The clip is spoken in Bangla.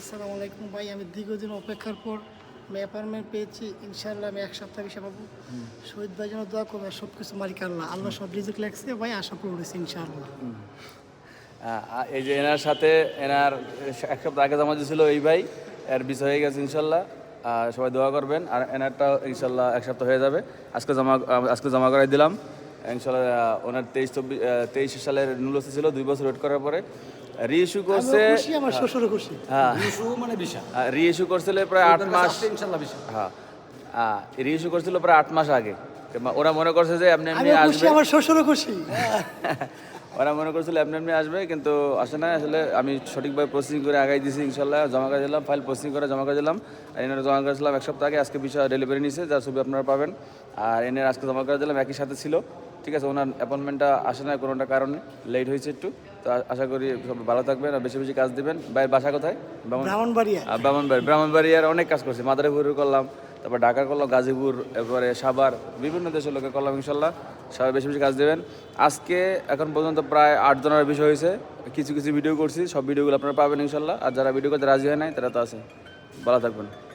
আসসালামু আলাইকুম ভাই, আমি দীর্ঘদিন অপেক্ষার পর আমি অ্যাপার্টমেন্ট পেয়েছি। ইনশাল্লাহ আমি এক সপ্তাহ বেশি পাবো। শহীদ ভাই যেন দোয়া করবে সব কিছু মালিক আল্লাহ। আল্লাহ সব রিজিক লাগছে ভাই, আশা পূরণ হয়েছে ইনশাআল্লাহ। এই যে এনার সাথে, এনার এক সপ্তাহ আগে জমা দিয়েছিল এই ভাই, এর বিষয় হয়ে গেছে ইনশাল্লাহ সবাই দোয়া করবেন, আর এনারটাও ইনশাল্লাহ এক সপ্তাহ হয়ে যাবে। আজকে জমা আজকে জমা করাই দিলাম। ইনশাল্লাহ ওনার তেইশ চব্বিশ তেইশ সালের নুলসি ছিল দুই বছর ওয়েট করার পরে রিইস্যু করছে আমার শ্বশুরও খুশি। হ্যাঁ। ইস্যু মানে বিশাল রিইস্যু করছিল প্রায় আট মাস। ইনশাল্লাহ হ্যাঁ রিইস্যু করছিল প্রায় আট মাস আগে। ওরা মনে করছে যে আমি এমনি খুশি আসবে। আমার শ্বশুরও খুশি। ওরা মনে করছিল এমনি এমনি আসবে কিন্তু আসে না আসলে আমি সঠিকভাবে প্রসেসিং করে আগাই দিয়েছি ইনশাল্লাহ জমা করে দিলাম ফাইল প্রসেসিং করে জমা করে দিলাম। আর এনারা জমা করেছিলাম এক সপ্তাহ আগে আজকে বিষয় ডেলিভারি নিয়েছে যার ছবি আপনারা পাবেন। আর এনের আজকে জমা করে দিলাম একই সাথে ছিল। ঠিক আছে ওনার অ্যাপয়েন্টমেন্টটা আসে না কোনোটা কারণে লেট হয়েছে একটু। তো আশা করি সব ভালো থাকবেন আর বেশি বেশি কাজ দিবেন। ভাইয়ের বাসা কোথায়? ব্রাহ্মণ ব্রাহ্মণবাড়িয়া। ব্রাহ্মণবাড়ি। ব্রাহ্মণবাড়িয়ার অনেক কাজ করছি। মাদারীপুরের করলাম তারপর ঢাকা করলাম গাজীপুর এরপরে সাভার বিভিন্ন দেশের লোকে করলাম ইনশাল্লাহ। সবাই বেশি বেশি কাজ দেবেন। আজকে এখন পর্যন্ত প্রায় আট জনের বিষয় হয়েছে। কিছু কিছু ভিডিও করছি সব ভিডিওগুলো আপনারা পাবেন ইনশাল্লাহ। আর যারা ভিডিও করতে রাজি হয় নাই তারা তো আছে। ভালো থাকবেন।